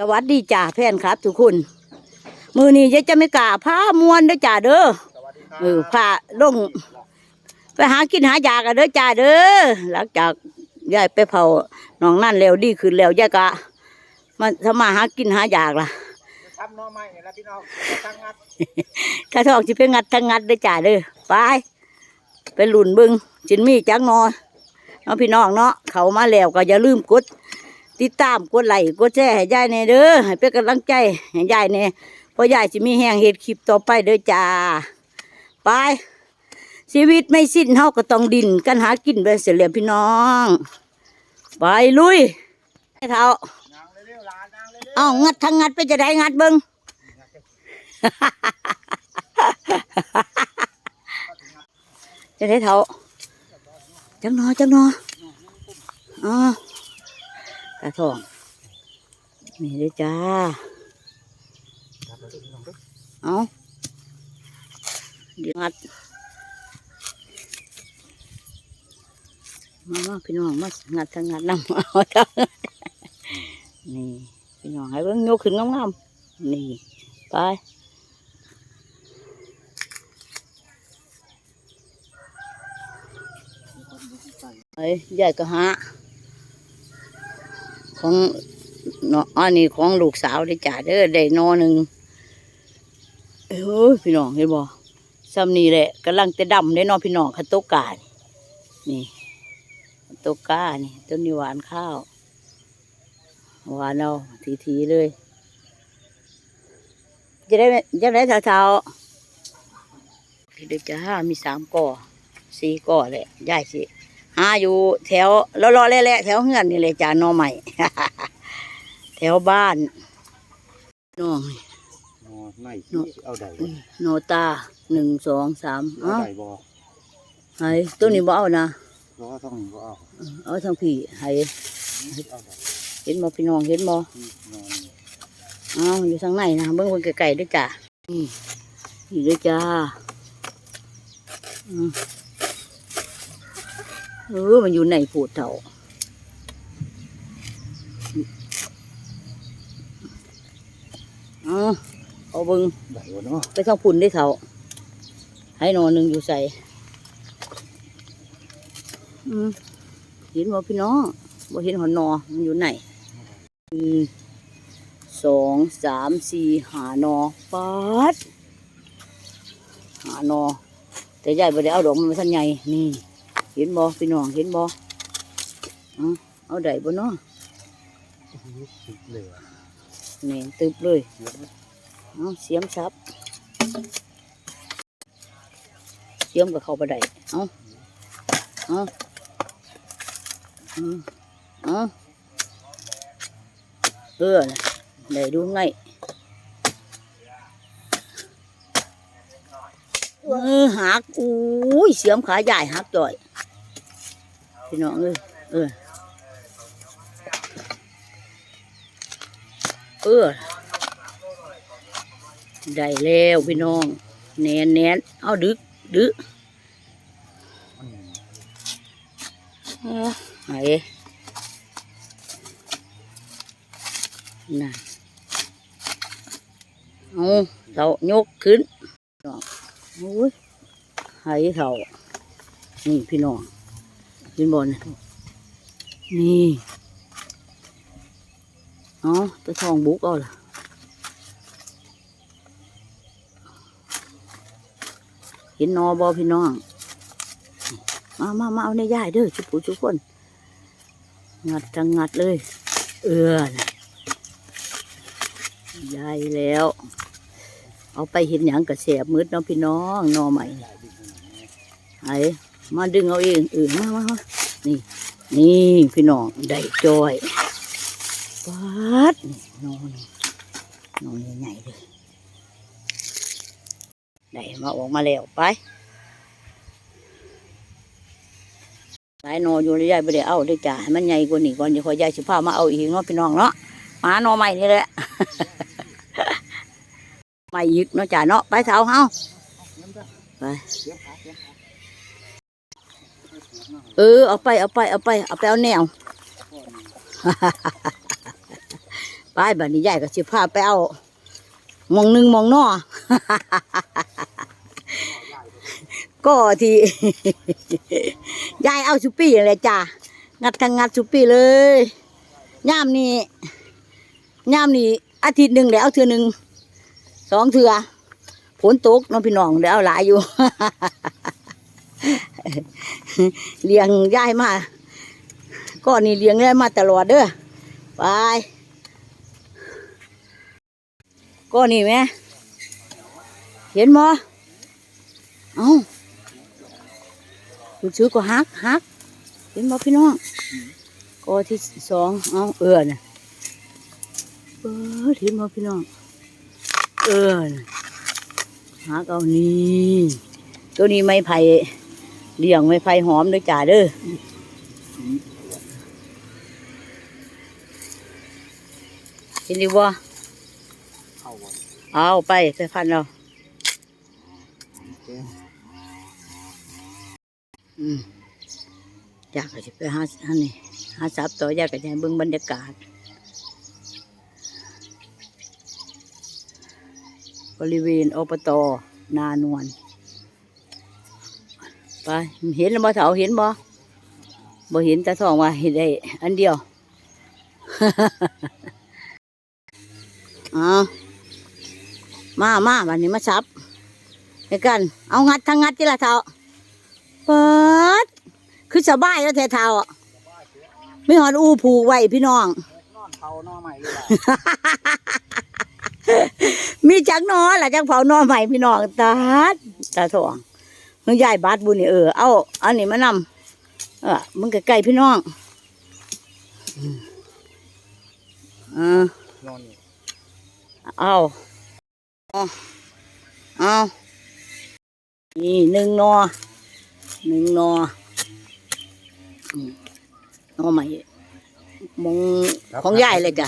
สวัสดีจ่าแฟนครับ ทุกคน มือนี้ยายจะไม่กล้าพามวนเด้อจ่าเด้อเออพาลงไปหากินหายากันเด้อจ่าเด้อหลังจากยายไปเผาหนองนั่นแล้วดีขึ้นแล้วยายก็มาทำมาหากินหายากล่ะทำหน้อไม้เนี่ยละพี่น้องตั้งงัดถ้าทองสิไปงัดทั้งงัดเด้อจ่าเด้อไปไปหลุนเบึงจินมีจักหนอเนาะพี่น้องเนาะเขามาแล้วก็อย่าลืมกด ติดตามกดไลค์กดแชร์ให้ยายแน่เด้อให้เป็นกำลังใจให้ยายแน่เพราะยายจะมีแห้งเห็ดคลิปต่อไปเด้อจ้าไปชีวิตไม่สิ้นเฮาก็ต้องดินกันหากินไปเสียเหลี่ยมพี่น้อง ไปลุยให้เท่านางเร็วๆหลานนางเร็วเอางัดทั้งงัดไปจะได้งัดเบิงจะได้เท่าจังหนอจังหนออ๋อ กระทองนี่เลยจ้าเอาเดี๋ยวงัดมามาพี่น้องมางัดทั้งงัดน้ำเอาทั้งนี่พี่น้องให้เบิ่งยกขึ้นงามๆนี่ไปไอ้ยใหญ่ก็หา ของเนาะอันนี้ของลูกสาวได้จ่าเด้อได้นอหนึ่งเอ้ยพี่น้องเห็นบ่ซ้ำนี่แหละกำลังจะดำได้นอพี่น้องขันโตกานี่ตัวก้านี่ต้นนี้หวานข้าว หวานเอาทีทีๆเลย จะได้จะได้เท่าๆพี่เด็กจะห้ามีสามก่อสี่ก่อเลยยายสิ หาอยู่แถวล้อๆแหละๆแถวเฮือนนี่เลยจานนอใหม่แถวบ้านน้องนี่ๆนอไม้เอาใดโนตาหนึ่งสองสามเอาเอ้าใดบ่ไห้ตัวนี้บ่เอานะเพราะว่าต้องบ่เอาเอาทางพี่ไห้เอาใดเห็นบ่พี่น้องเห็นบ่นอนอ้าวอยู่ทางในนะเบิ้งคนไก่ๆด้วยจ้ะนี่นี่ด้วยจ้าอืม เออ มันอยู่ในผูดเถาเอาเอาเบิ้งใดบ่เนาะไปทางพุ่นได้เถาให้หนอนหนึ่งอยู่ใส่อืมเห็นบ่พี่น้องบ่เห็นหอนนอมันอยู่ไหนอืมสองสามสี่หานอปัดหานอแต่ยายบ่ได้เอาดอกมันมาทันใหญ่นี่ เห็นบ่พี่น้องเห็นบ่เอาเอาได้บ่เนาะเลยนี่ตึบเลยเอาเสียมซับเสียมกับเข้าไปได้เอาเอาอืมเอาเออน่ะได้ดูไงเออหักอุ้ยเสียมขาใหญ่หักจ่อย พี่น้องเอ้ยเออเออได้แล้วพี่น้องแนนแนนเอาดึกดึกอาไหนน่ะเอาเรายกขึ้นองโอ้ยไหเท่านี่พี่น้อง เห็นบอลนี่เอาตัวทองบุกเอาล่ะเห็นนอบอพี่น้อง มามามาเอาในย่ายเด้อชุบผู้ชุบคน งัดจังงัดเลย เอือนะยายแล้ว เอาไปเห็นหยังกระแสบมืดเน้องพี่น้องนอใหม่ไอ้มาดึงเอาเองเออมามามา นี่ นี่พี่น้องได้จอยปัดนี่นอนนอนใหญ่ๆเลยได้มาออกมาแล้วไปสายนออยู่ในยายไม่ได้เอาด้จ้าให้มันใหญ่กว่านี้ก่อนจะคอยยายสิพามาเอาอีกเนาะพี่น้องเนาะหมานอใหม่นี่แหละไม่ยึกเนาะจ้าเนาะไปเท้าเฮาไป เออเอาไปเอาไปเอาไปเอาไปเอาแนวไปบัดนี้ยายก็สิพาไปเอาหมองหนึ่งหมองนอก็ที่ยายเอาสุปี้เลยจ้างัดทางงัดสุปี้เลยย่ามนี่ย่ามนี่อาทิตย์หนึ่งเดี๋ยวเอาเทือหนึ่งสองเทือฝนตกเน้องพี่น้องเดี๋ยวเอาหลายอยู่ เลี้ยงย่ายมาก็นี่เลี้ยงยายมาตลอดเด้อไปก็นี่แม่เห็นมั้เอ้าคุณซื้อก็ฮักฮักเห็นบ่พี่น้องก็ที่สองเอาเอือนะเออเห็นบ่พี่น้องเออนฮักเอานี่ตัวนี้ไม่ไผ่ เลี้ยงไม่ไผ่หอมด้วยจ้าเด้อเห็นดีบ่เอาวันเอาไปไปพันเราแก้มอืมอยากจะไปหาอันนี้หาสับต่ออยากจะให้เบิ่งบรรยากาศ บริเวณอบตนานวล ไปเห็นบ่เถาเห็นบ่บ่เห็นต่ทองว่าเห็นได้อันเดียวเอามามาบันนี้มาซับในกัน เอางัดทั้งงัดที่ละเท่าเปิดคือสบายแล้วแท้เท่าไม่หอนอูผูกไว้พี่น้องนอนเขานอใหม่เลยมีจักหนอล่ะจักเผานอใหม่พี่น้องตาตาทอง มึงยายบาดบุญนี่เออเอาอันนี้มานำเออมึงใกล้ๆพี่น้องอืมเออนอนนี่เอาเอาเอานี่หนึ่งหนอหนึ่งหนออืมหนอใหม่มองของยายเลยจ้ะ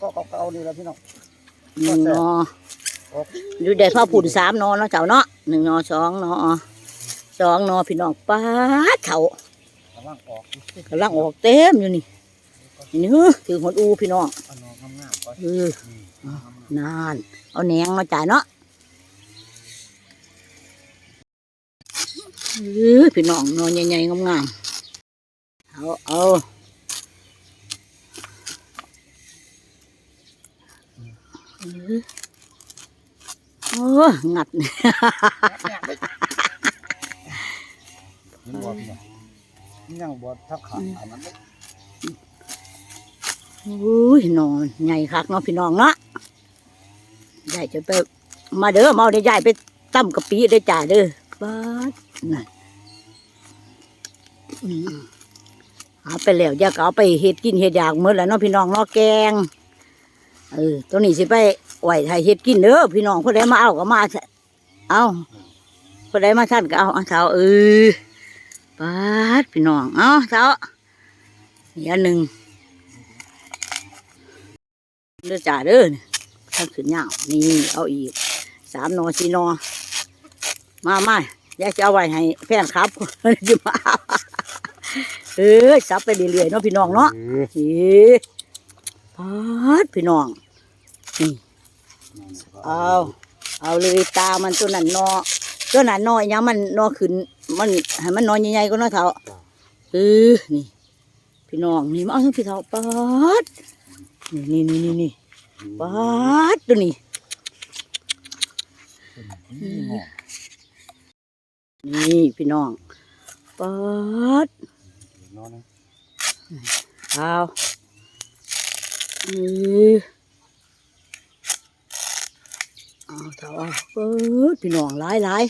ก็เก่าๆนี่แหละพี่น้องหนึ่งหนอ ออกดูได้พ่อผุนสามนอเนาะเจ้าเนาะหนึ่งนอสองนอสองนอพี่น้องป้าเถากำลังออกกำลังออกเต็มอยู่นี่นี่เฮ้อถือหดอูพี่น้องเอานอนานเอาเอาแหนงมาจ่ายเนาะเออพี่น้องนอนใหญ่ๆงามๆเอาเอาเออ โอ้งัดเห็นบ่พี่น้องนี่ยังบ่ทับขาอันนั้นเลยอุ้ยนอนใหญ่คักเนาะพี่น้องเนาะยายจะไป มาเด้อมาเอาได้ยายไปตั้มกะปิได้จ่าเด้อบ้านั่นเอาไปแล้วอยากเอาไปเฮ็ดกินเฮ็ดอยากเมื่อแล้วเนาะพี่น้องเนาะแกง เออตัวนี้สิไปไหวไทยเฮ็ดกินเด้อพี่น้องคนใดมาเอาก็มาเอาคนใดมาท่านก็เอาเอาเท้าเออบ้าดพี่น้องเอาเท้าอีกอันหนึ่งเลือจ่าเด้อนี่ท่านขึ้นยาวนี่เอาอีกสามหนอสี่หนอมามาอยากจะเอาไว้ให้แฟนครับจะมาเอาเออซับไปเรื่อยๆเนาะพี่น้องเนาะเออเฮ้พาดพี่น้อง นี่เอาเอาเลยตามันตัวนั้นนอตัวนั้นนอยังมันนอขึ้น มันให้มันนอใหญ่ๆก็นาะเท่าเออนี่ พี่น้องนี่มาเอาทั้งพี่เท่าปาดนี่นี่นี่นี่นี่ปาดตัวนี้นี่นี่พี่น้องปาดนอนนะเอาอือ เอาเท่าเอาเปิดพี่น้องหลายหลาย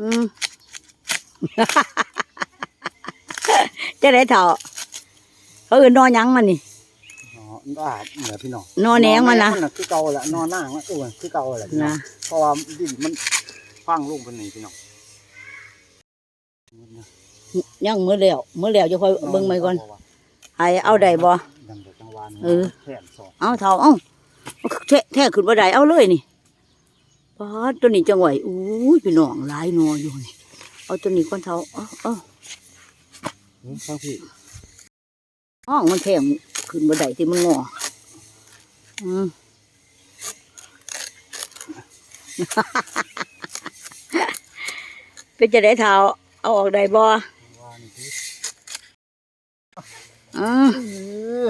อืมจะได้เท่าเขาเอื่นนอนหยังมันนี่นอนอ่าเหนือพี่น้องนอนแหนงมันนะคือเก่าแหละนอนหน้ามันอ้วนคือเก่าแหละพี่น้อนะงเพราะว่าดินมันฟังลงเป็นนี่พี่น้อง ยังมือแล้วมือแล้วจะคอยเบิ่งไปก่อนให้เอาได้บ่ดังเดี๋ยวจังหวานเออแขนสองเอาเท่าเอาแท้แท้ขึ้นบ่ได้เอาเลยนี่ป้าดตัวนี้จังไหวอู้ยพี่น้องหลายหนออยู่นี่เอาตัวนี้ก่อนเท้าเอาเอาอืมฟังพี่ห้องมันแทงขึ้นบันไดที่มันงออืมเป็นจะได้เท้าเอาออกได้บ่ว่านี่พี่ อืมเออ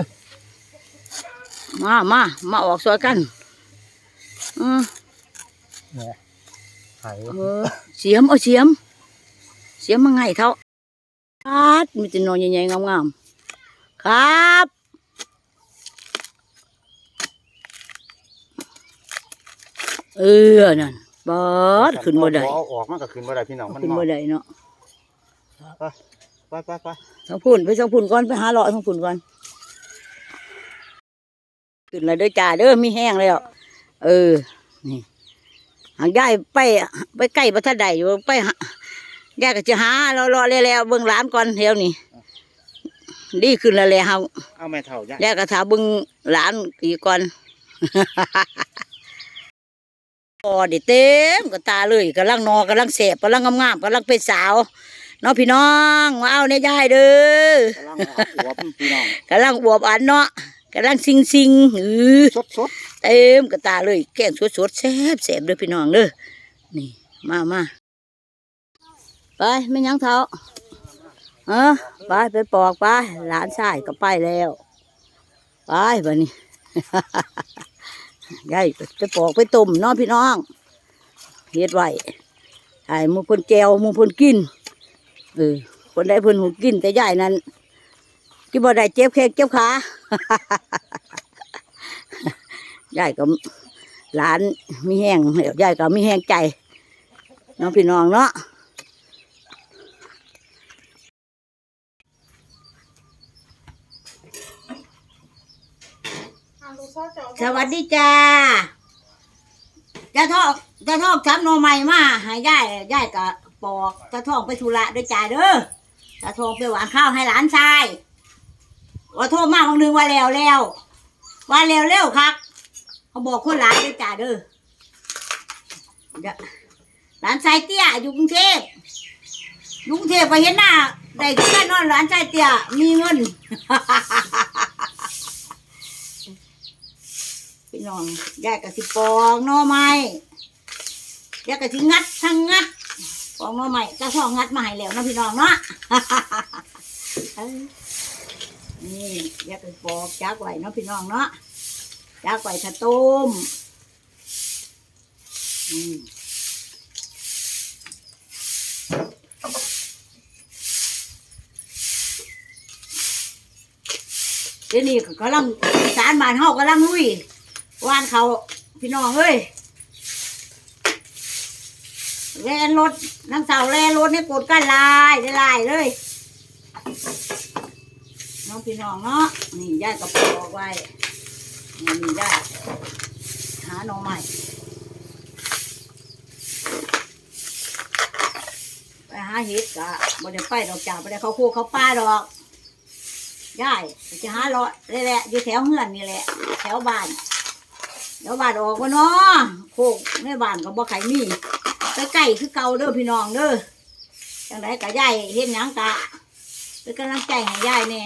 มามามาออกสวยกัน อืมเนี่ยไข่เออเสียมเอาเสียม เสียมมาไงเท่าครับมีแต่นอนใหญ่ๆงามๆครับเออนั่นบอดขึ้นบ่ได้เอาออกมันก็ขึ้นบ่ได้พี่น้องมันขึ้นงอบ่ได้เนาะ ไปไปไปทางพุ่นไปทางพุ่นก่อนไปหาเลาะทางพุ่นก่อนขึ้นแล้วเด้อจ่าเด้อมีแห้งแล้วเออนี่หางยายไปไปใกล้ประทัดใดอยู่ไปหายายก็จะหาเลาะๆแล้วๆเบิ่งร้านก่อนแถวนี้ดีขึ้นแล้วแหละเฮาเอาแม่เท่าย่ายายก็ถามเบิ่งหลานอีกก่อนพอได้เต็มก็ตาเลยกำลังนอกำลังแสบกำลังงามๆกำลังเป็นสาว เนาะพี่น้องมาเอาในยายเด้อกำลังหัวพี่น้องกำลังอวบอันเนาะกำลังซิงซิงๆอือสดสดเต็มกระตาเลย แกงสดๆแซ่บแซ่บเด้อพี่น้องเด้อนี่มามาไปไม่ยั้งเท้าเออไปไปปอกไปหลานชายก็ไปแล้วไปบัดนี้ยายก็ไปปอกไปต้มเนาะพี่น้องเฮ็ดไว้ไอ้หมูเพ่นแจวหมูเพ่นกิน เออคนได้เพ่นหูกินแต่ยายนั้นที่บ่ได้เจ็บแข้งเจ็บขายายก็หลานมีแห้งเดี๋ยวยายก็มีแห้งใจน้องพี่น้องเนาะสวัสดีจ้าจะทอกจะทอกทำโนใหม่มาให้ยายยายก็ ปอกจะทองไปธุระด้วยจ้าเด้อจะทองไปหวานข้าวให้หลานชายว่าโทษมากคนนึงว่าแล้วแล้วว่าแล้วแล้วครับเขาบอกคนหลานด้วยจ้าเด้อหลานชายเตี้ยอยู่กรุงเทพกรุงเทพไปเห็นหน้าได้แค่นอนหลานชายเตี้ยมีเงินพี่น้องยายกะสิปองน่อไม้ยายกะสิงัดทั้งงัด ปองหน่อไม้ก็ทองงัดมาให้แล้วนะพี่น้องเนาะนี่ยายกะสิปอกจักไว้เนาะพี่น้องเนาะยากไว้ถ้าต้มอืมเดี๋ยวนี้กำลังสารบานเฮากำลังลุยว่านเขาพี่น้องเอ้ย แล่นรถนังสาวแล่นรถเนี่ยกดกันลายได้ลายเลยน้องพี่น้องเนาะนี่ย่ากระปอกไว้นี่ได้หาหน่อใหม่ไปหาเห็ดกะบ่ได้ไปดอกจ่าบ่ได้เขาโคกเขาป้าดอกยายจะหาเลาะเลยแหละอยู่แถวเฮือนนี่แหละ แถวบ้านแถวบ้านออกว่านาะโคกในบ้านก็บ่ไข่มี ไปใกล้คือเก่าเด้อพี่น้องเด้อจังไดกะยายเฮ็ดหยังกะเป็นกำลังใจให้ยายแน่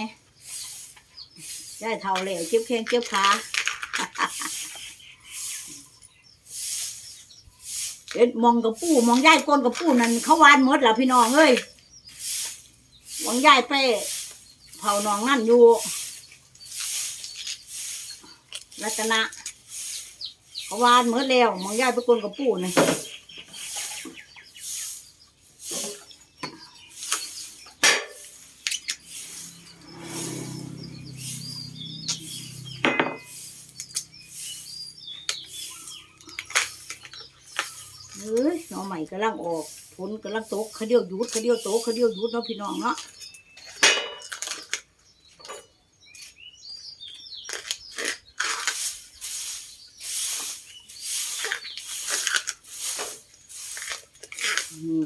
ยายเท่าแล้วเจ็บแข้งเจ็บขาเอ็ดมองกับปูมองยายก้นกับปูนั่นเขาวานหมดแล้วพี่น้องเอ้ยมองยายไปเผาหนองนั่นอยู่รัตนะเขาวานหมดแล้วมองยายไปก้นกับปูนี่ เฮ้ยหน่อใหม่กำลังออกฝนกำลังโตเขาเดียวหยุดเขาเดียวโตเขาเดียวหยุดเนาะพี่น้องเนาะอืม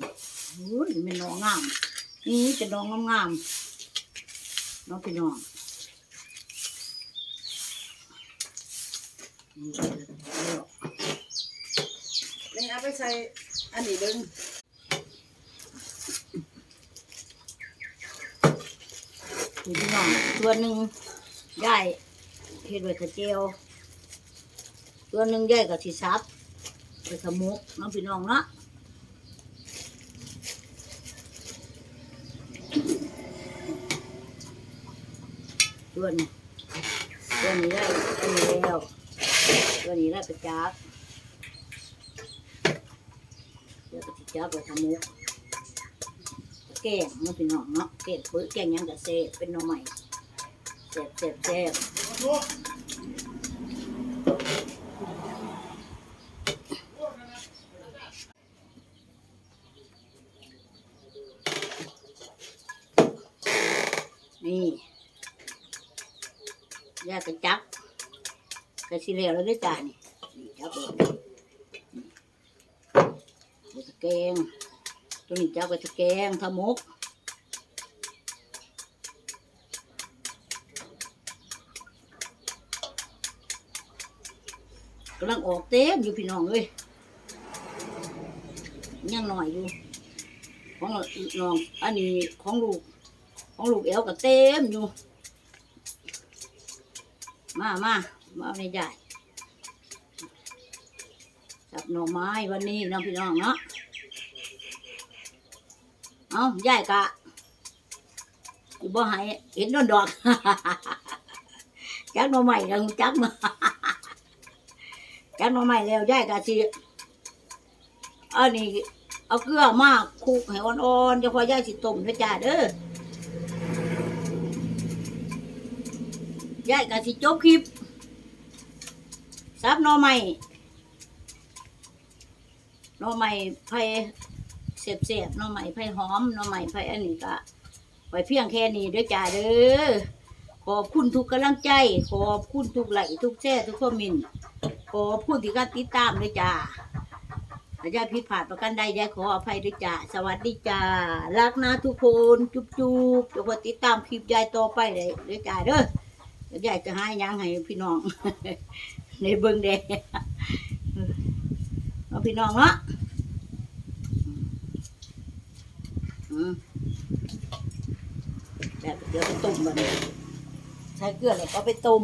โอ้ยเป็นน้องงาม นี่เป็นน้องงามๆน้องพี่น้องนี่แล้ว เอาไป ใส่อันนี้เบิ่งนี่พี่น้องตัวหนึ่งย่ายเฮ็ดไว้กระเจียว ตัวหนึ่งย่ายกับสิซับไปขมุกน้องพี่น้องเนาะตัวนี้ตัวนี้ได้อันนี้แล้วตัวนี้ได้กระจัก เดี๋ยวกระจักไปขมุกแกงน้องพี่น้องเนาะแกงปื้อแกงยังกะเซ่เป็นหน่อใหม่แซ่บแซ่บแซ่บนี่ยากระจับกระสิเหลวแล้วด้วยจ้านี่นี่จับเลยเดี๋ยวตะ แกงตัวนี้จับไปตะแกงทำมกกำลังออกเต็มอยู่พี่น้องเอ้ยยังหน่อยอยู่ ของน้องอันนี้ของลูก ของลูกเอวก็เต็มอยู่ มามามาในใหญ่จับหน่อไม้วันนี้น้องพี่น้องเนาะ เอาใหญ่กะอีบ่ให้เห็นโดนดอกจักหน่อไม้กังจักมาจักหน่อไม้แล้วใหญ่กะสิอันนี้เอาเกลือมากคลุกให้อ่อนๆจะพอยายสิต้มนะจ้าเด้อยายก็สิจบคลิปซับหน่อไม้หน่อไม้ไผ เสียบๆหน่อไม้ไผ่หอมหน่อไม้ไผ่อันนี้ก็ไว้เพียงแค่นี้ด้อจ้าเด้อขอบคุณทุกกำลังใจ ขอบคุณทุกไหลทุกแชร์ทุกคอมเมนต์ขอบคุณที่การติดตามด้วยจ้าถ้ายายผิดพลาดประกันใดยายขออภัยด้วยจ้าสวัสดีจ้ารักนะทุกคนจุ๊บจุ๊บเดี๋ยวติดตามคลิปยายต่อไปเลยด้อจ้าเด้อยายจะให้ยังให้พี่น้องในเบิ้งแดงเอาพี่น้องเนาะ เดี๋ยวไปตุ่มมันใช้เกลือเลยก็ไปต้ม